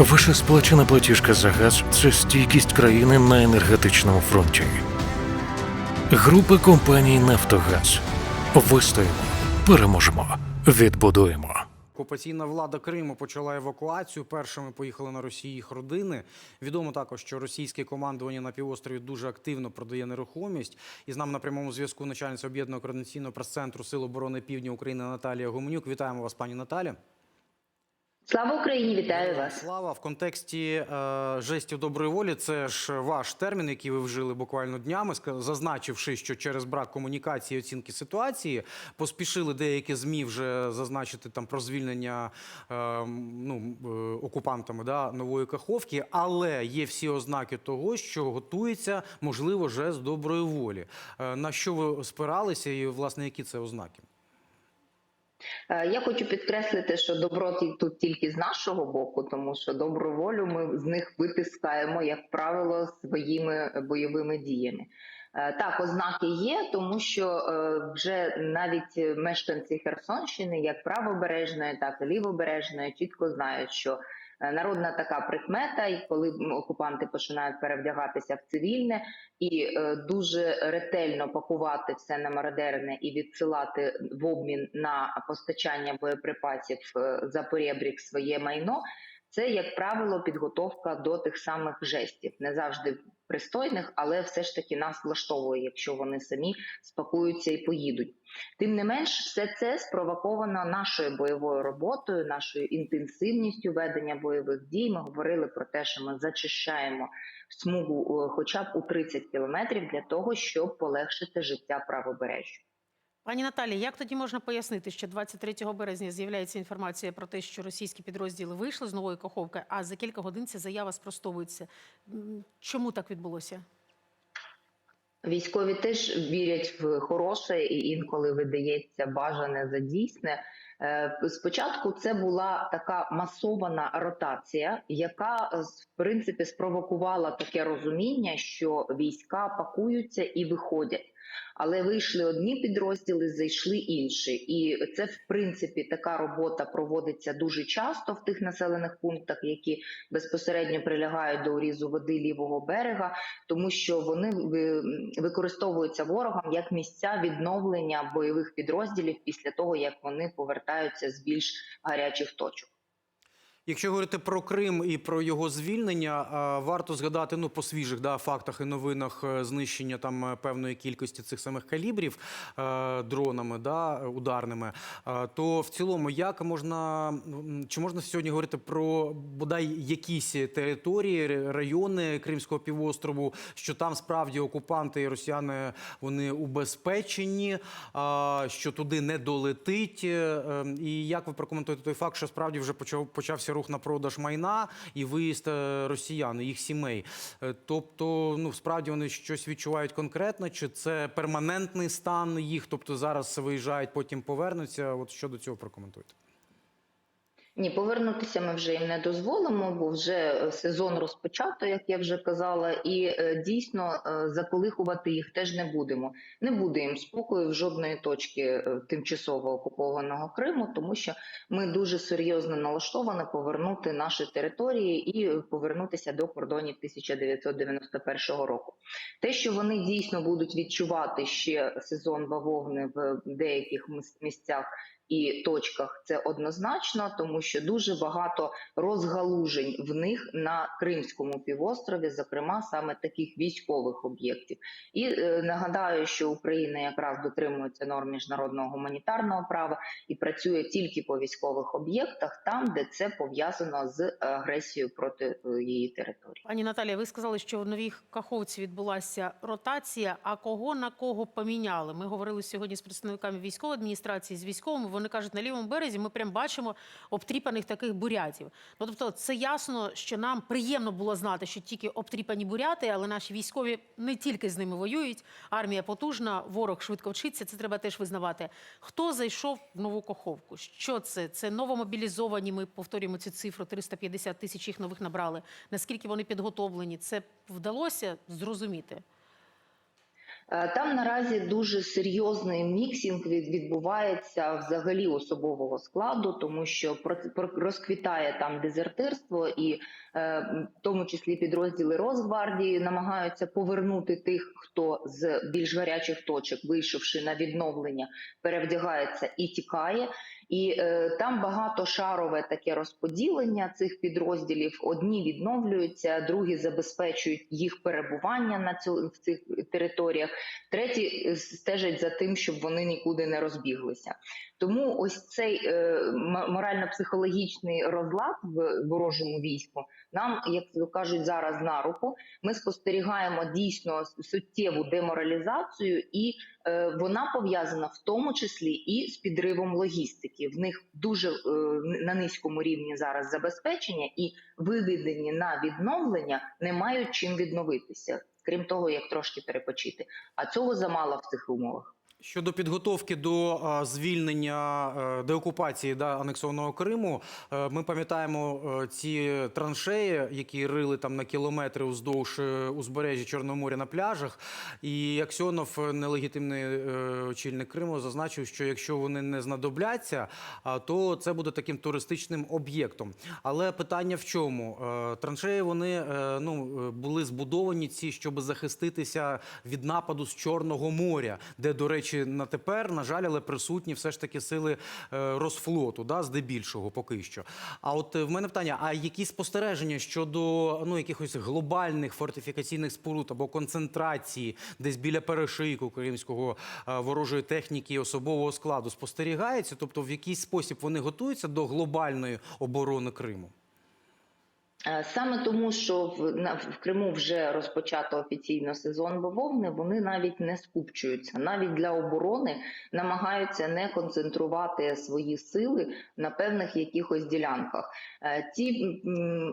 Ваша сплачена платіжка за газ це стійкість країни на енергетичному фронті. Група компаній Нафтогаз. Вистоїмо, переможемо, відбудуємо. Окупаційна влада Криму почала евакуацію. Першими поїхали на Росію їх родини. Відомо також, що російське командування на півострові дуже активно продає нерухомість. І з нами на прямому зв'язку начальниця об'єднаного координаційного прес-центру Сил оборони Півдня України Наталія Гуменюк. Вітаємо вас, пані Наталі. Слава Україні, вітаю вас. Слава в контексті е, жестів доброї волі. Це ж ваш термін, який ви вжили буквально днями, зазначивши, що через брак комунікації і оцінки ситуації поспішили деякі змі вже зазначити там про звільнення е, ну, е, окупантами да, нової каховки, але є всі ознаки того, що готується можливо жест доброї волі. Е, на що ви спиралися, і власне які це ознаки? Е, Я хочу підкреслити, що добро тут тільки з нашого боку, тому що добру волю ми з них витискаємо, як правило, своїми бойовими діями. Е, Так, ознаки є, тому що е, вже навіть мешканці Херсонщини, як правобережної, так і лівобережної, чітко знають, що е, народна така прикмета, і коли окупанти починають перевдягатися в цивільне і дуже ретельно пакувати все на мародерне і відсилати в обмін на постачання боєприпасів за поребрік своє майно. Це, як правило, підготовка до тих самих жестів, не завжди пристойних, але все ж таки нас влаштовує, якщо вони самі спакуються і поїдуть. Тим не менш, все це спровоковано нашою бойовою роботою, нашою інтенсивністю ведення бойових дій. Ми говорили про те, що ми зачищаємо смугу, е, хоча б у 30 кілометрів, для того, щоб полегшити життя правобережжя. Пані Наталі, як тоді можна пояснити, що 23 березня з'являється інформація про те, що російські підрозділи вийшли з нової каховки, а за кілька годин ця заява спростовується? Чому так відбулося? Військові теж вірять в хороше і інколи видається бажане за дійсне. Е, Спочатку це була така масована ротація, яка е, в принципі спровокувала таке розуміння, що війська пакуються і виходять. Але вийшли одні підрозділи, зайшли інші, і це в принципі така робота проводиться дуже часто в тих населених пунктах, які безпосередньо прилягають до урізу води лівого берега тому що вони використовуються ворогом як місця відновлення бойових підрозділів після того, як вони повертаються з більш гарячих точок. Якщо говорити про Крим і про його звільнення, варто згадати ну по свіжих да, фактах і новинах е, знищення там е, певної кількості цих самих калібрів е, дронами, да, ударними. То в цілому, як можна чи можна сьогодні говорити про бодай якісь території, райони Кримського півострову, що там справді окупанти і росіяни вони убезпечені, що туди не долетить. Е, е, І як ви прокоментуєте той факт, що справді вже почав почався рух на продаж майна і виїзд е, росіян, їх сімей? Е, Тобто, ну справді вони щось відчувають конкретно, чи це перманентний стан їх? Тобто зараз виїжджають, потім повернуться. От що до цього прокоментуєте? Ні, повернутися ми вже їм не дозволимо, бо вже е, сезон розпочато, як я вже казала, і е, дійсно е, заколихувати їх теж не будемо. Не буде їм спокою в жодної точки тимчасово окупованого Криму, тому що ми дуже серйозно налаштовані повернути наші території і повернутися до кордонів 1991 року. Те, що вони дійсно будуть відчувати ще сезон бавовни в деяких місцях і точках це однозначно, тому що дуже багато розгалужень в них на Кримському півострові, зокрема саме таких військових об'єктів. І е, нагадаю, що Україна якраз дотримується норм міжнародного гуманітарного права і працює тільки по військових об'єктах, там де це пов'язано з агресією проти е, її території. Пані Наталія, ви сказали, що в новій каховці відбулася ротація. А кого на кого поміняли? Ми говорили сьогодні з представниками військової адміністрації, з військовими. Вони кажуть, на лівому березі ми прям бачимо обтріпаних таких бурятів. Ну тобто, це ясно, що нам приємно було знати, що тільки обтріпані буряти, але наші військові не тільки з ними воюють. Армія потужна, ворог швидко вчиться. Це треба теж визнавати. Хто зайшов в нову каховку? Що це? Це новомобілізовані. Ми повторюємо цю цифру: 350 тисяч їх нових набрали. Наскільки вони підготовлені? Це вдалося зрозуміти? Е, Там наразі дуже серйозний міксінг відбувається взагалі особового складу, тому що розквітає там дезертирство, і е, в тому числі підрозділи Росгвардії намагаються повернути тих, хто з більш гарячих точок, вийшовши на відновлення, перевдягається і тікає. І е, там багатошарове таке розподілення цих підрозділів. Одні відновлюються, другі забезпечують їх перебування на цю в цих територіях. Треті е, стежать за тим, щоб вони нікуди не розбіглися. Тому ось цей е, морально-психологічний розлад в ворожому війську нам, як кажуть, зараз на руку. Ми спостерігаємо дійсно суттєву деморалізацію, і вона пов'язана в тому числі і з підривом логістики. В них дуже е, на низькому рівні зараз забезпечення, і виведені на відновлення не мають чим відновитися, крім того, як трошки перепочити. А цього замало в цих умовах. Щодо підготовки до звільнення е, деокупації да, анексованого Криму, е, ми пам'ятаємо е, ці траншеї, які рили там на кілометри уздовж узбережжя Чорного моря на пляжах. І Аксьонов, нелегітимний очільник Криму, зазначив, що якщо вони не знадобляться, то це буде таким туристичним об'єктом. Але питання в чому? Траншеї вони ну, були збудовані ці, щоб захиститися від нападу з Чорного моря, де, до речі, на тепер, на жаль, але присутні все ж таки сили е, Росфлоту, да, здебільшого поки що. А от е, в мене питання: а які спостереження щодо ну, якихось глобальних фортифікаційних споруд або концентрації десь біля перешийку кримського е, ворожої техніки і особового складу спостерігається? Тобто, в якийсь спосіб вони готуються до глобальної оборони Криму? Е, Саме тому, що в, в Криму вже розпочато офіційно сезон бавовни, вони навіть не скупчуються. Навіть для оборони намагаються не концентрувати свої сили на певних якихось ділянках. Е, Ті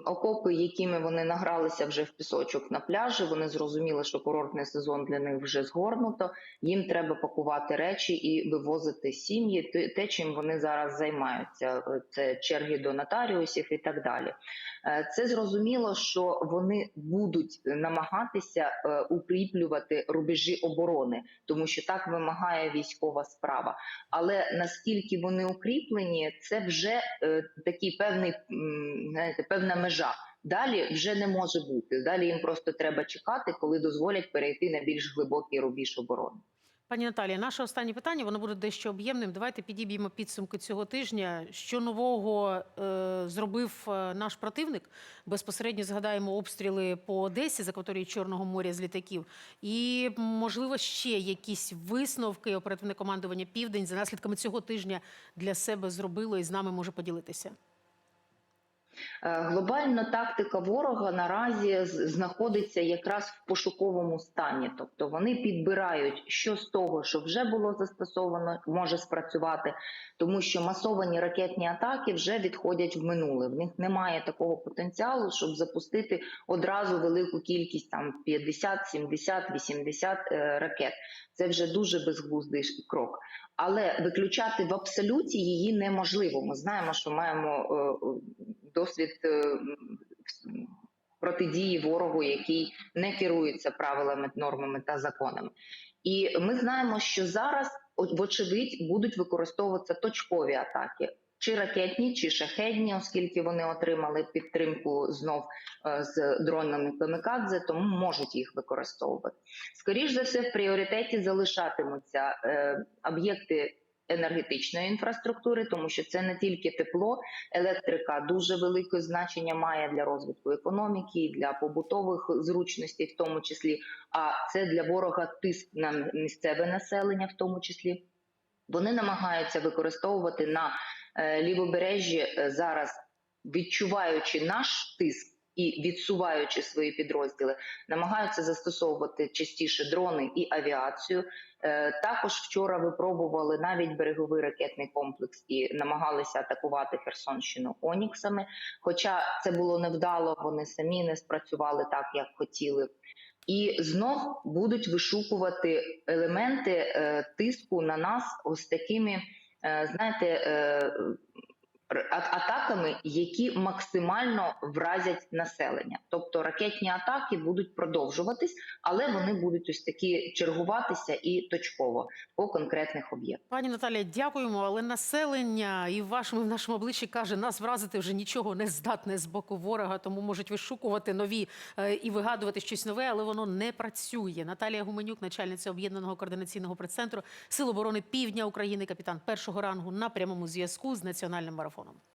окопи, якими вони награлися вже в пісочок на пляжі, вони зрозуміли, що курортний сезон для них вже згорнуто. Їм треба пакувати речі і вивозити сім'ї. Те- Те, чим вони зараз займаються, Е, це черги до нотаріусів і так далі. Е, Це зрозуміло, що вони будуть намагатися е, укріплювати рубежі оборони, тому що так вимагає військова справа. Але наскільки вони укріплені, це вже е, такий певний знаєте, певна межа. Далі вже не може бути. Далі їм просто треба чекати, коли дозволять перейти на більш глибокий рубіж оборони. Пані Наталія, наше останнє питання, воно буде дещо об'ємним. Давайте підіб'ємо підсумки цього тижня. Що нового е, зробив е, наш противник? Безпосередньо згадаємо обстріли по Одесі з акваторії Чорного моря з літаків. І, можливо, ще якісь висновки оперативне командування Південь за наслідками цього тижня для себе зробило і з нами може поділитися. Е, Глобальна тактика ворога наразі знаходиться якраз в пошуковому стані, тобто вони підбирають, що з того, що вже було застосовано, може спрацювати, тому що масовані ракетні атаки вже відходять в минуле. В них немає такого потенціалу, щоб запустити одразу велику кількість там 50, 70, 80 е, ракет. Це вже дуже безглуздий крок. Але виключати в абсолюті її неможливо. Ми знаємо, що маємо е, досвід е, протидії ворогу, який не керується правилами, нормами та законами. І ми знаємо, що зараз, вочевидь, будуть використовуватися точкові атаки. Чи ракетні, чи шахедні, оскільки вони отримали підтримку знов е, з дронами камікадзе, тому можуть їх використовувати. Скоріш за все, в пріоритеті залишатимуться е, об'єкти енергетичної інфраструктури, тому що це не тільки тепло, електрика дуже велике значення має для розвитку економіки, для побутових зручностей, в тому числі. А це для ворога тиск на місцеве населення, в тому числі. Вони намагаються використовувати на е, лівобережжі е, зараз, відчуваючи наш тиск і відсуваючи свої підрозділи, намагаються застосовувати частіше дрони і авіацію. Е, Також вчора випробували навіть береговий ракетний комплекс і намагалися атакувати Херсонщину Оніксами. Хоча це було невдало, вони самі не спрацювали так, як хотіли. І знов будуть вишукувати елементи е, тиску на нас ось такими, е, знаєте, атаками, які максимально вразять населення. Тобто ракетні атаки будуть продовжуватись, але вони будуть ось такі чергуватися і точково по конкретних об'єктах. Пані Наталія, дякуємо. Але населення і в вашому і в нашому обличчі каже, нас вразити вже нічого не здатне з боку ворога, тому можуть вишукувати нові е, і вигадувати щось нове, але воно не працює. Наталія Гуменюк, начальниця об'єднаного координаційного прес-центру Сил оборони Півдня України, капітан першого рангу на прямому зв'язку з національним марафоном. whanau.